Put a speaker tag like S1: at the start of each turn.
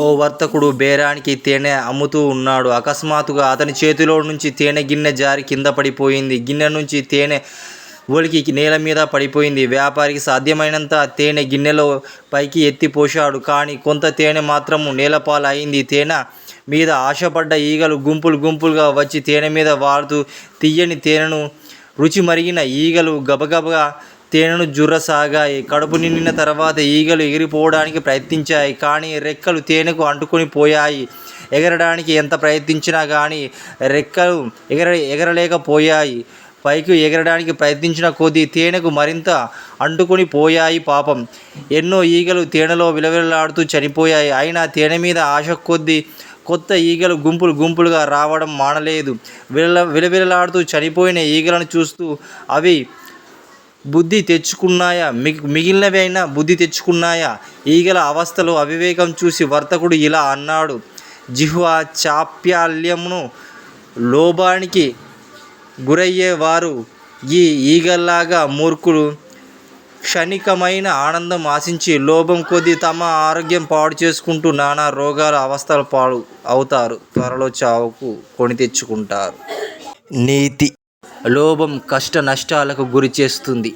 S1: ఓ వర్తకుడు బేరానికి తేనె అమ్ముతూ ఉన్నాడు. అకస్మాత్తుగా అతని చేతిలో నుంచి తేనె గిన్నె జారి కింద పడిపోయింది. గిన్నె నుంచి తేనె ఒలికి నేల మీద పడిపోయింది. వ్యాపారికి సాధ్యమైనంత తేనె గిన్నెలో పైకి ఎత్తి పోశాడు. కానీ కొంత తేనె మాత్రము నేలపాలు అయింది. తేనె మీద ఆశపడ్డ ఈగలు గుంపులు గుంపులుగా వచ్చి తేనె మీద వాడుతూ తీయని తేనెను రుచి మరిగిన ఈగలు గబగబగా తేనెను జుర్రసాగాయి. కడుపు నిండిన తర్వాత ఈగలు ఎగిరిపోవడానికి ప్రయత్నించాయి. కానీ రెక్కలు తేనెకు అంటుకుని పోయాయి. ఎగరడానికి ఎంత ప్రయత్నించినా గానీ రెక్కలు ఎగర ఎగరలేకపోయాయి. పైకి ఎగరడానికి ప్రయత్నించిన కొద్దీ తేనెకు మరింత అంటుకుని పోయాయి పాపం! ఎన్నో ఈగలు తేనెలో విలవిలలాడుతూ చనిపోయాయి. అయినా తేనె మీద ఆశ కొద్దీ కొత్త ఈగలు గుంపులు గుంపులుగా రావడం మానలేదు. విలవిలలాడుతూ చనిపోయిన ఈగలను చూస్తూ అవి బుద్ధి తెచ్చుకున్నాయా? మిగిలినవి అయినా బుద్ధి తెచ్చుకున్నాయా? ఈగల అవస్థలో అవివేకం చూసి వర్తకుడు ఇలా అన్నాడు. జిహ్వ చాప్యాల్యమును లోభానికి గురయ్యేవారు ఈ ఈగల్లాగా మూర్ఖులు. క్షణికమైన ఆనందం ఆశించి లోభం కొద్దీ తమ ఆరోగ్యం పాడు చేసుకుంటూ నానా రోగాల అవస్థలు పాడు అవుతారు. త్వరలో చావుకు కొని తెచ్చుకుంటారు నీతి లోభం కష్ట నష్టాలకు గురి చేస్తుంది.